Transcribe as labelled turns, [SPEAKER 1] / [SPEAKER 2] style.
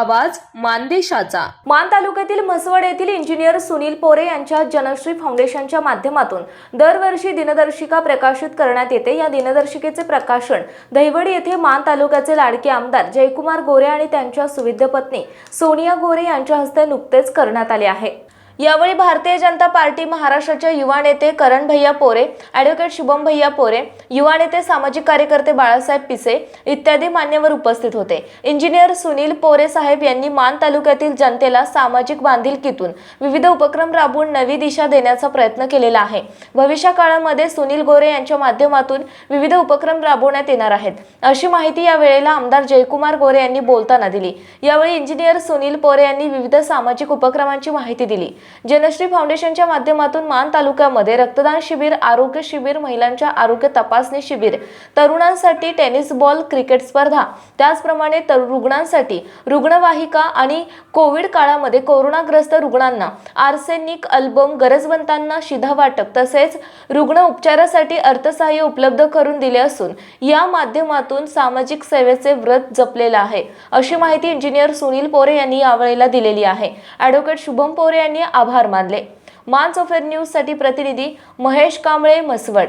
[SPEAKER 1] आवाज मानदेशाचा.
[SPEAKER 2] मान तालुक्यातील म्हसवड येथील इंजिनियर सुनील पोरे यांच्या जनश्री फाउंडेशनच्या माध्यमातून दरवर्षी दिनदर्शिका प्रकाशित करण्यात येते. या दिनदर्शिकेचे प्रकाशन दहिवडी येथे मान तालुक्याचे लाडके आमदार जयकुमार गोरे आणि त्यांच्या सुविद्य पत्नी सोनिया गोरे यांच्या हस्ते नुकतेच करण्यात आले आहे. यावेळी भारतीय जनता पार्टी महाराष्ट्राच्या युवा नेते करण भैया पोरे ॲडव्होकेट शुभम भैया पोरे युवा नेते सामाजिक कार्यकर्ते बाळासाहेब पिसे इत्यादी मान्यवर उपस्थित होते. इंजिनियर सुनील पोरे साहेब यांनी मान तालुक्यातील जनतेला सामाजिक बांधिलकीतून विविध उपक्रम राबवून नवी दिशा देण्याचा प्रयत्न केलेला आहे. भविष्य काळामध्ये सुनील गोरे यांच्या माध्यमातून विविध उपक्रम राबवण्यात येणार आहेत. अशी माहिती या वेळेला आमदार जयकुमार गोरे यांनी बोलताना दिली. यावेळी इंजिनियर सुनील पोरे यांनी विविध सामाजिक उपक्रमांची माहिती दिली. जनश्री फाउंडेशनच्या माध्यमातून मान तालुक्यामध्ये रक्तदान शिबिर आरोग्य शिबिर महिलांच्या आरोग्य तपास तपासणी शिबिर तरुणांसाठी टेनिस बॉल क्रिकेट स्पर्धा त्याचप्रमाणे तर रुग्णांसाठी रुग्णवाहिका आणि कोविड काळामध्ये कोरोनाग्रस्त रुग्णांना आर्सेनिक अल्बम गरजवंतांना शिधा वाटप तसेच रुग्ण उपचारासाठी अर्थसहाय्य उपलब्ध करून दिले असून या माध्यमातून सामाजिक सेवेचे व्रत जपलेलं आहे अशी माहिती इंजिनियर सुनील पोरे यांनी यावेळेला दिलेली आहे. ॲडव्होकेट शुभम पोरे यांनी आभार मानले. मान्स ऑफेअर न्यूजसाठी प्रतिनिधी महेश कांबळे म्हसवड.